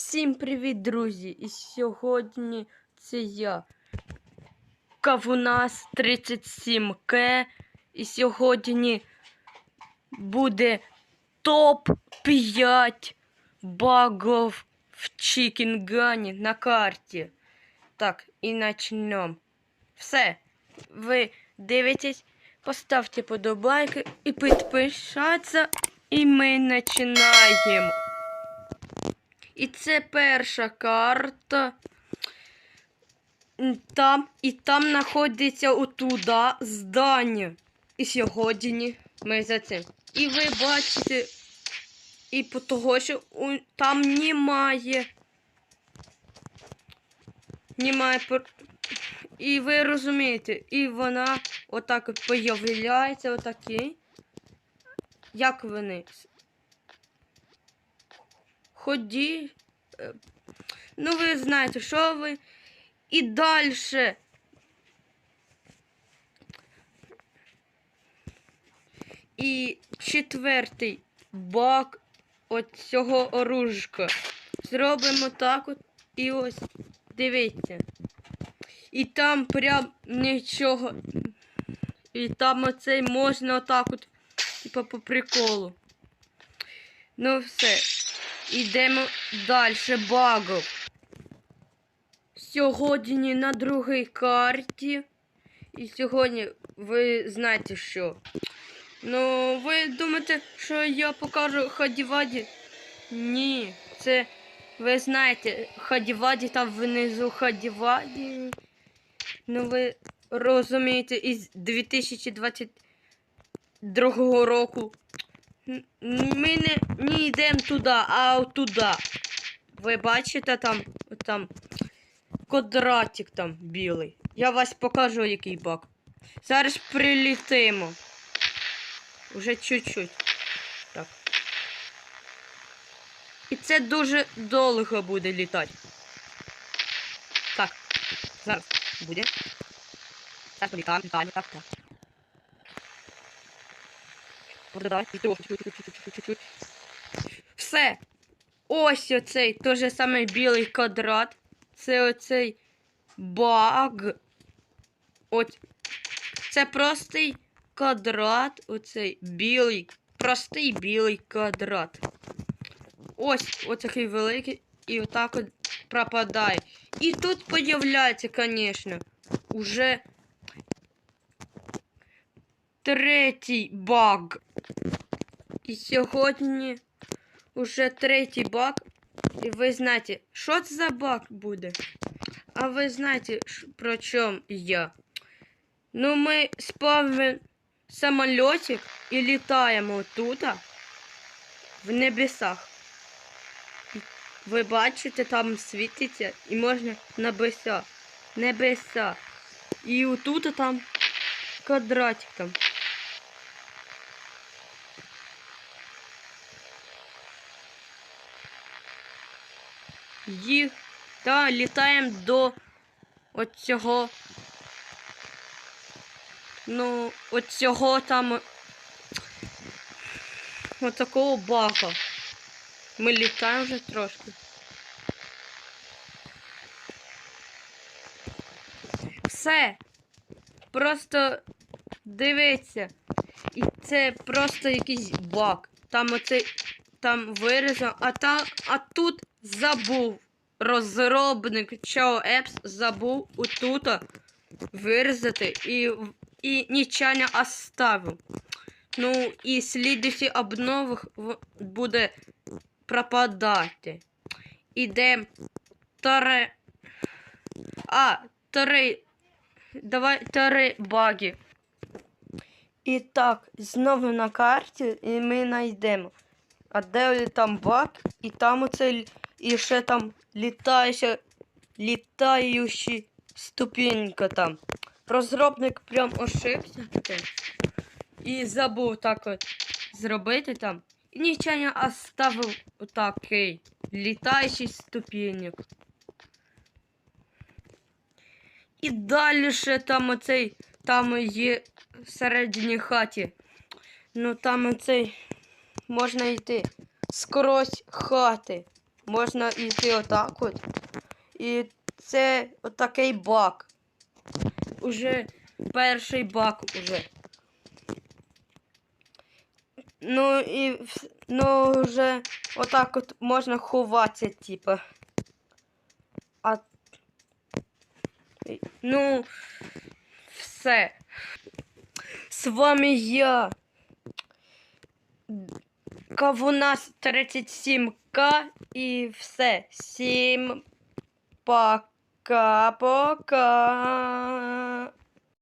Всім привіт, друзі! І сьогодні це я. Кавунас 37К. І сьогодні буде топ-5 багів в Чікінгані на карті. Так, і почнемо. Все. Ви дивитесь, поставте подобайки і підпишіться, і ми починаємо. І це перша карта. Там, і там знаходиться отуда здання. І сьогодні ми за цим. І ви бачите, і по того, що там немає. Немає. І ви розумієте, і вона отак от появляється, отакі. Як вони? Ході. е, Ну, ви знаєте, що ви. І далі. І четвертий бак от цього оружка. Зробимо так от і ось. Дивіться. І там прям нічого. І там оцей можна отак от, типа по приколу. Ну все. Йдемо далі багов. Сьогодні на другій карті. І сьогодні ви знаєте що. Ну, ви думаєте, що я покажу Хадіваді? Ні, це ви знаєте, Хадіваді там внизу Хадіваді. Ну, ви розумієте, із 2022 року Ми не, не йдемо туди, а туди. Ви бачите там, там квадратик там білий. Я вас покажу, який бак. Зараз прилітимо. Уже чуть-чуть. Так. І це дуже довго буде літати. Так. Зараз буде. Зараз політаємо, літаємо, так, так. Все. Ось оцей той же самий білий квадрат. Це оцей баг. От. Це простий квадрат. Оцей білий. Простий білий квадрат. Ось оцей великий. І отак от пропадає. І тут появляється, звісно, уже третій баг. І сьогодні уже третій баг. І ви знаєте, що це за баг буде? А ви знаєте, про чому я? Ну, ми спавимо самольотик і літаємо тут, в небесах. Ви бачите, там світиться і можна небеса. Небеса. І отут там квадратик там. Їх та літаємо до от цього. Ну, от цього там. От такого бака. Ми літаємо вже трошки. Все. Просто дивіться. І це просто якийсь баг. Там оцей там вирізав, а там, а тут забув. Розробник Chao Apps забув отут вирізати і, і нічого не оставив. Ну, і слідуючий обновах буде пропадати. Іде таре. А, три. Давай три баги. І так, знову на карті, і ми знайдемо. А де там баг, і там оце і ще там літаюча, літаючі ступенька там. Розробник прям ошибся таке. І забув так от зробити там. І нічого оставив отакий літаючий ступеньок. І далі ще там оцей, там є всередині хаті. Ну там оцей можна йти скрозь хати. можна йти отак от. І це отакий бак. Уже перший бак уже. Ну і ну вже отак от можна ховатися, типа. А ну все. З вами я. Кавунас 37К і все. Всім пока-пока.